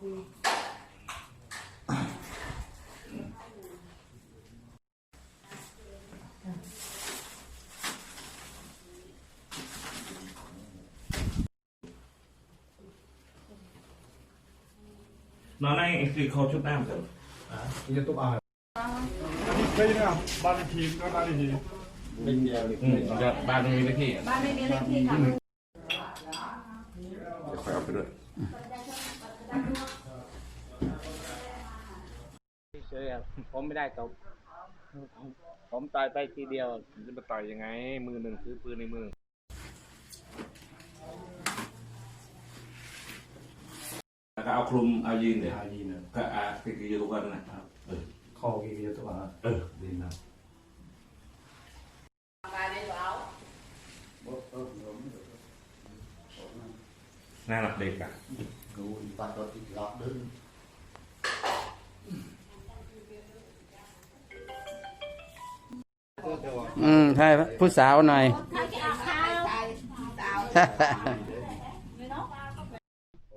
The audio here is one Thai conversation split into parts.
นอนในคือเขาชุบน้ำกันนี่จะตุ๊บเอาได้ยินไหมครับบ้านเลขที่ก็บ้านเลขที่อืมจะบ้านมีเลขที่ บ้านไม่มีเลขที่ค่ะ เดี๋ยวคอยเอาไปด้วย เฉยๆครับผมไม่ได้ตบผมผมต่อยไปทีเดียว จะมาต่อยยังไง มือหนึ่งถือปืนในมือแล้วก็เอาคลุมเอายืนเดี๋ยวอายีนะก็อาติดอยู่ทุกวันนะเออคอกี่กิโลตัวเออดีนะการได้แล้วน่ารักเด็กอะ อืมใช่ผู้สาวหน่อย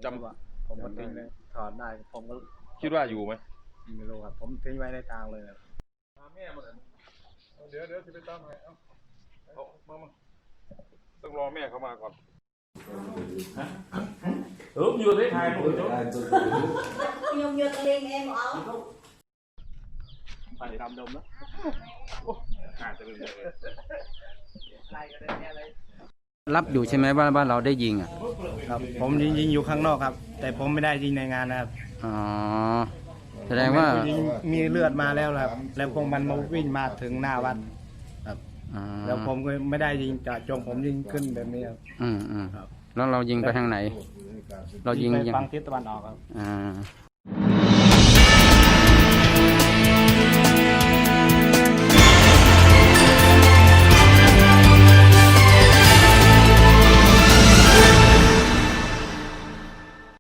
จำว่าผมก็ทิ้งเลยถอดได้ ผมก็คิดว่าอยู่ไหมไม่รู้ครับผมทิ้งไว้ในทางเลยครับเดี๋ยวเดี๋ยวจะไปตามให้เอ้ามามาต้องรอแม่เขามาก่อนเอออยู่ที่ไทยหมดเลย ยงยงเองเองเอาไปตามดมแล้วอาจจะเป็นเลยรับอยู่ใช่ไหมว่าว่าเราได้ยิงอะครับ ผมยิงยิงอยู่ข้างนอกครับ แต่ผมไม่ได้ยิงในงานนะครับอ๋อแสดงว่าผมยิงมีเลือดมาแล้วครับ แล้วพวกมันมาวิ่งมาถึงหน้าวัดครับอ๋อแล้วผมก็ไม่ได้ยิงจ่าจงผมยิงขึ้นแบบนี้ครับ อืมอืมครับแล้วเรายิงไปทางไหน เรายิงไปยัง ฝั่งทิศตะวันออกครับ อ่า